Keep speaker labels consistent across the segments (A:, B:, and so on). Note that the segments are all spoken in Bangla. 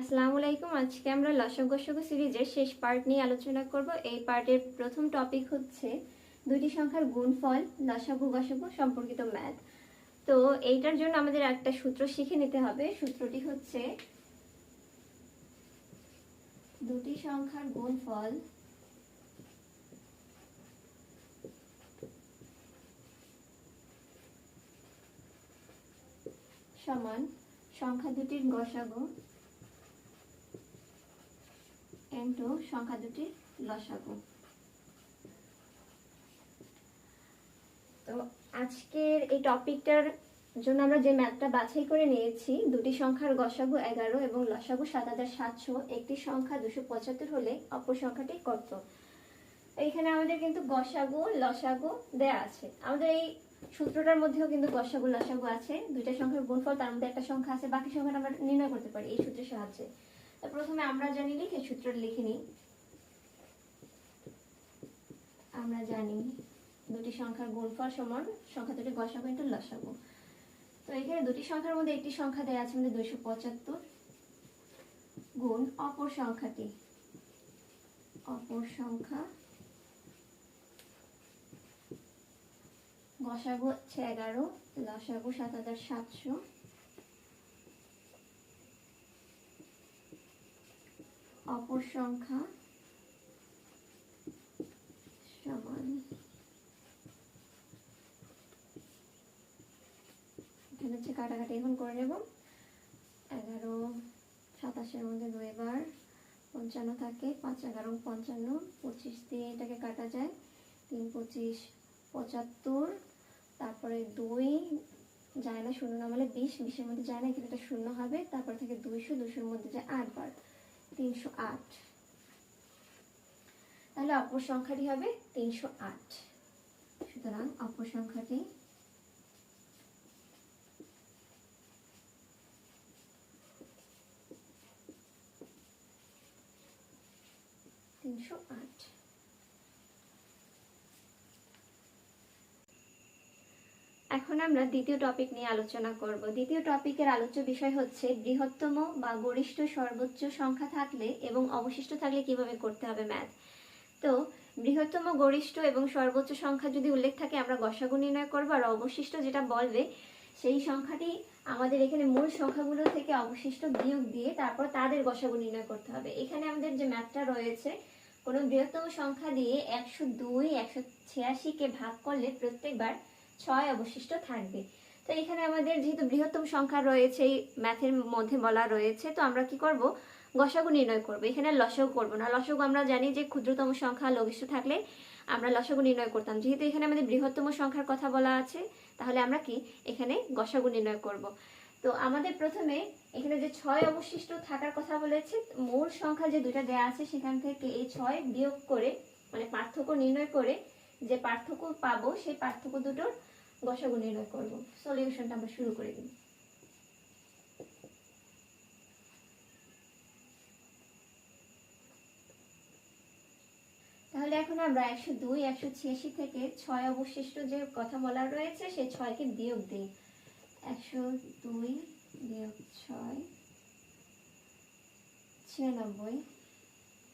A: আসসালামু আলাইকুম। আজকে আমরা লসগসগ সিরিজের শেষ পার্ট নিয়ে আলোচনা করব। এই পার্টের প্রথম টপিক হচ্ছে দুইটি সংখ্যার গুণফল লসাগু গসাগু সম্পর্কিত ম্যাথ তো এইটার জন্য আমাদের একটা সূত্র শিখে নিতে হবে। সূত্রটি হচ্ছে দুটি সংখ্যার গুণফল সমান সংখ্যা দুটির গসাগু ইন্টু সংখ্যা দুটির লসাগু। তো আজকের এই টপিকটার জন্য আমরা যে ম্যাথটা বাছাই করে নিয়েছি, দুটি সংখ্যার গসাগু এগারো এবং লসাগু সাত হাজার সাতশো, একটি সংখ্যা দুশো পঁচাত্তর হলে অপর সংখ্যাটি কত? এইখানে আমাদের কিন্তু গসাগু, লসাগু দেয়া আছে। আমাদের এই সূত্রটার মধ্যেও কিন্তু গসাগু, লসাগু আছে। দুইটা সংখ্যার গুণফল, তার মধ্যে একটা সংখ্যা আছে, বাকি সংখ্যাটা আমরা নির্ণয় করতে পারি এই সূত্রের সাহায্যে। তো প্রথমে আমরা জানি লিখে সূত্রটা লিখে নিই। আমরা জানি দুটি সংখ্যার গুণফল সমান, সংখ্যা দুটি গসাগু ইন্টু লসাগু তো এখানে দুটি সংখ্যার মধ্যে একটি সংখ্যা দেওয়া আছে আমাদের দুইশো পঁচাত্তর গুণ অপর সংখ্যাটি। অপর সংখ্যা গসাগু হচ্ছে এগারো লসাগু সাত হাজার সাতশো। অপর সংখ্যা সমান এখানে হচ্ছে কাটাকাটি। এখন করে নেব। এগারো, সাতাশের মধ্যে দুইবার পঞ্চান্ন থাকে। পাঁচ, এগারো, পঞ্চান্ন, পঁচিশ দিয়ে এটাকে কাটা যায়। তিন, পঁচিশ, পঁচাত্তর, তারপরে দুই যায় না, শূন্য নামালে বিশ। বিশের মধ্যে যায় না এখানে এটা শূন্য হবে। তারপর থেকে দুইশো দুশোর মধ্যে যায় আট বার তিনশো আট। তাহলে অপর সংখ্যাটি হবে তিনশো আট। সুতরাং অপর সংখ্যাটি তিনশো আট। এখন আমরা দ্বিতীয় টপিক নিয়ে আলোচনা করব। দ্বিতীয় টপিকের আলোচ্য বিষয় হচ্ছে বৃহত্তম বা গরিষ্ঠ সর্বোচ্চ সংখ্যা থাকলে এবং অবশিষ্ট থাকলে কীভাবে করতে হবে ম্যাথ তো বৃহত্তম, গরিষ্ঠ এবং সর্বোচ্চ সংখ্যা যদি উল্লেখ থাকে, আমরা গসাগু নির্ণয় করব আর অবশিষ্ট যেটা বলবে, সেই সংখ্যাটি আমাদের এখানে মূল সংখ্যাগুলো থেকে অবশিষ্ট বিয়োগ দিয়ে তারপর তাদের গসাগু নির্ণয় করতে হবে। এখানে আমাদের যে ম্যাথটা রয়েছে, কোনো বৃহত্তম সংখ্যা দিয়ে একশো দুই, একশো ছিয়াশিকে ভাগ করলে প্রত্যেকবার ছয় অবশিষ্ট থাকবে। তো এখানে আমাদের যেহেতু বৃহত্তম সংখ্যা রয়েছে ম্যাথের মধ্যে বলা রয়েছে, তো আমরা কি করব? গসাগু নির্ণয় করব। এখানে লসাগু করব না। লসাগু আমরা জানি যে ক্ষুদ্রতম সংখ্যা লঘিষ্ঠ থাকলে আমরা লসাগু নির্ণয় করতাম। যেহেতু এখানে আমাদের বৃহত্তম সংখ্যার কথা বলা আছে, তাহলে আমরা কি এখানে গসাগু নির্ণয় করব? তো আমাদের প্রথমে এখানে যে ছয় অবশিষ্ট থাকার কথা বলেছে মূল সংখ্যা যে দুটা দেয়া আছে, সেখান থেকে এই ছয় বিয়োগ করে মানে পার্থক্য নির্ণয় করে যে পার্থক্য পাবো, সেই পার্থক্য দুটোর গসাগু নির্ণয় করব। সলিউশনটা আমরা শুরু করে দিই। তাহলে এখন আমরা একশো দুই, একশো ছিয়াশি থেকে ছয় অবশিষ্ট যে কথা বলা রয়েছে, সেই ছয়কে বিয়োগ দিই। একশো দুই বিয়োগ ছয়, ছিয়ানব্বই।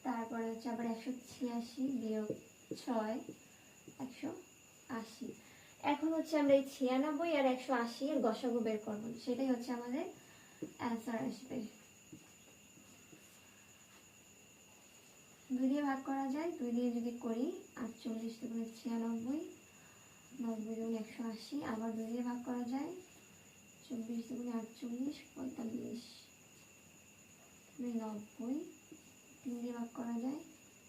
A: তারপরে হচ্ছে আবার একশো ছিয়াশি বিয়োগ ছয়, একশো আশি। এখন হচ্ছে আমরা এই ছিয়ানব্বই আর একশো আশি এর গসাগু বের করব। সেটাই হচ্ছে আমাদের অ্যান্সার আসবে। দুই দিয়ে ভাগ করা যায়, দুই দিয়ে যদি করি আটচল্লিশ দুগুণে ছিয়ানব্বই, নব্বই দুগুণে একশো আশি, আবার দুই দিয়ে ভাগ করা যায় চব্বিশ দুগুণে আটচল্লিশ, পঁয়তাল্লিশ নব্বই, তিন দিয়ে ভাগ করা যায়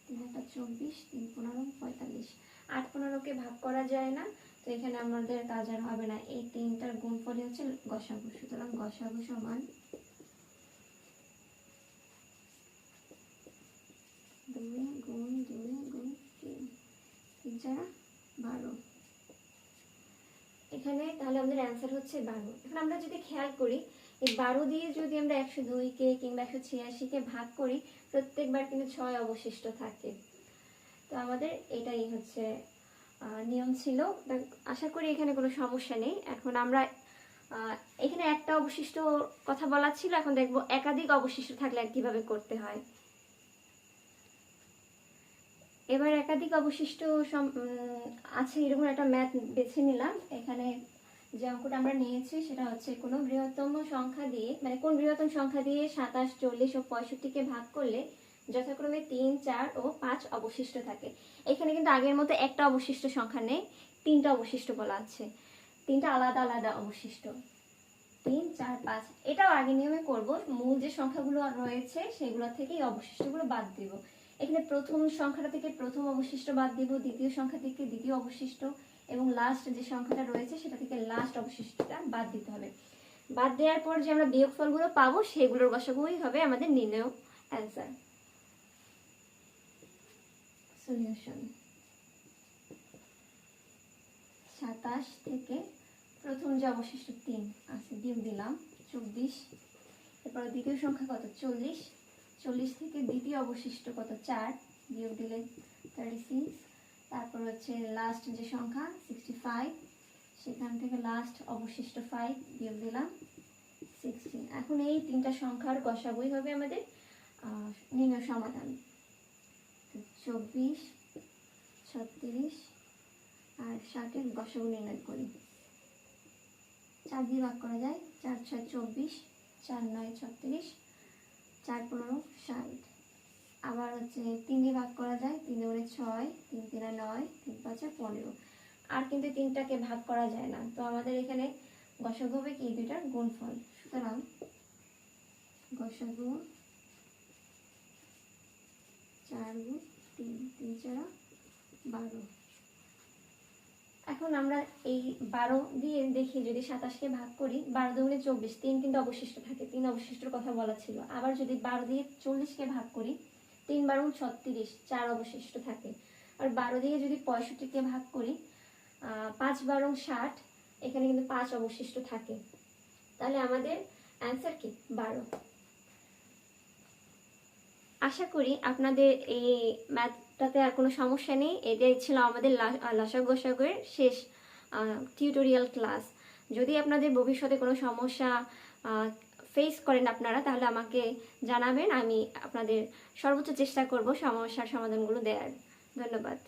A: তিন একটা চব্বিশ, তিন পনেরো, পঁয়তাল্লিশ। আট পনেরোকে ভাগ করা যায় না তো এখানে আমাদের কাজ আর হবে না। এই তিনটার গুণফলই হচ্ছে গসাগু। সুতরাং গসাগু সমান দুই গুণ গুণ তিন। তিন বারো। এখানে তাহলে আমাদের অ্যান্সার হচ্ছে বারো। এখন আমরা যদি খেয়াল করি, এই বারো দিয়ে যদি আমরা একশো দুইকে কিংবা একশো ছিয়াশিকে ভাগ করি, প্রত্যেকবার কিন্তু ছয় অবশিষ্ট থাকে। তো আমাদের এটাই হচ্ছে নিয়ম ছিল আশা করি এখানে কোনো সমস্যা নেই। এখন আমরা এখানে একটা অবশিষ্ট কথা বলা ছিল, এখন দেখব একাধিক অবশিষ্ট থাকলে কীভাবে করতে হয়। এবার একাধিক অবশিষ্ট আছে, এরকম একটা ম্যাথ বেছে নিলাম। এখানে যে অঙ্কটা আমরা নিয়েছি, সেটা হচ্ছে কোনো বৃহত্তম সংখ্যা দিয়ে মানে কোন বৃহত্তম সংখ্যা দিয়ে সাতাশ, চল্লিশ ও পঁয়ষট্টিকে ভাগ করলে যথাক্রমে তিন, চার ও পাঁচ অবশিষ্ট থাকে। এখানে কিন্তু আগের মতো একটা অবশিষ্ট সংখ্যা নেই, তিনটা অবশিষ্ট বলা আছে। তিনটা আলাদা আলাদা অবশিষ্ট। তিন, চার, পাঁচ, এটাও আগে নিয়মে করব। মূল যে সংখ্যাগুলো রয়েছে, সেগুলো থেকে এই অবশিষ্টগুলো বাদ দিব। এখানে প্রথম সংখ্যাটা থেকে প্রথম অবশিষ্ট বাদ দিব, দ্বিতীয় সংখ্যা থেকে দ্বিতীয় অবশিষ্ট, এবং লাস্ট যে সংখ্যাটা রয়েছে, সেটা থেকে লাস্ট অবশিষ্টটা বাদ দিতে হবে। বাদ দেওয়ার পর যে আমরা বিয়োগফলগুলো পাবো, সেগুলোর গসাগুই হবে আমাদের নির্ণয় অ্যান্সার সলিউশন। সাতাশ থেকে প্রথম যে অবশিষ্ট তিন আছে বিয়োগ দিলাম চব্বিশ। এরপর দ্বিতীয় সংখ্যা কত? চল্লিশ। চল্লিশ থেকে দ্বিতীয় অবশিষ্ট কত? চার। বিয়োগ দিলে থার্টি সিক্স তারপর হচ্ছে লাস্ট যে সংখ্যা সিক্সটি ফাইভ সেখান থেকে লাস্ট অবশিষ্ট ফাইভ বিয়োগ দিলাম সিক্সটিন এখন এই তিনটা সংখ্যার গসাগুই হবে আমাদের নির্ণয় সমাধান। চব্বিশ, ছত্রিশ আর ষাটের গসাগু নির্ণয় করি। চার দিয়ে ভাগ করা যায়, চার ছয় চব্বিশ, চার নয় ছত্রিশ, চার পনেরো ষাট। আবার হচ্ছে তিন দিয়ে ভাগ করা যায়, তিন দুগুণে ছয়, তিন তিনে নয়, তিন পাঁচে পনেরো। আর কিন্তু তিনটাকে ভাগ করা যায় না। তো আমাদের এখানে গসাগু হবে কি? দুইটার গুণফল। সুতরাং গসাগু চার গুণ তিন তিন চারা বারো। এখন আমরা এই বারো দিয়ে দেখি যদি সাতাশকে ভাগ করি, বারো দুগুণে চব্বিশ, তিন কিন্তু অবশিষ্ট থাকে, তিন অবশিষ্টর কথা বলা ছিল। আবার যদি বারো দিয়ে চল্লিশকে ভাগ করি, তিন বারো ছত্রিশ, চার অবশিষ্ট থাকে। আর বারো দিয়ে যদি পঁয়ষট্টিকে ভাগ করি পাঁচ বারো ষাট, এখানে কিন্তু পাঁচ অবশিষ্ট থাকে। তাহলে আমাদের অ্যান্সার কি? বারো। আশা করি আপনাদের এই ম্যাথটাতে আর কোনো সমস্যা নেই। এটাই ছিল আমাদের লাসা গোসাগরের শেষ টিউটোরিয়াল ক্লাস যদি আপনাদের ভবিষ্যতে কোনো সমস্যা ফেস করেন আপনারা, তাহলে আমাকে জানাবেন। আমি আপনাদের সর্বোচ্চ চেষ্টা করব সমস্যার সমাধানগুলো দেওয়ার ধন্যবাদ।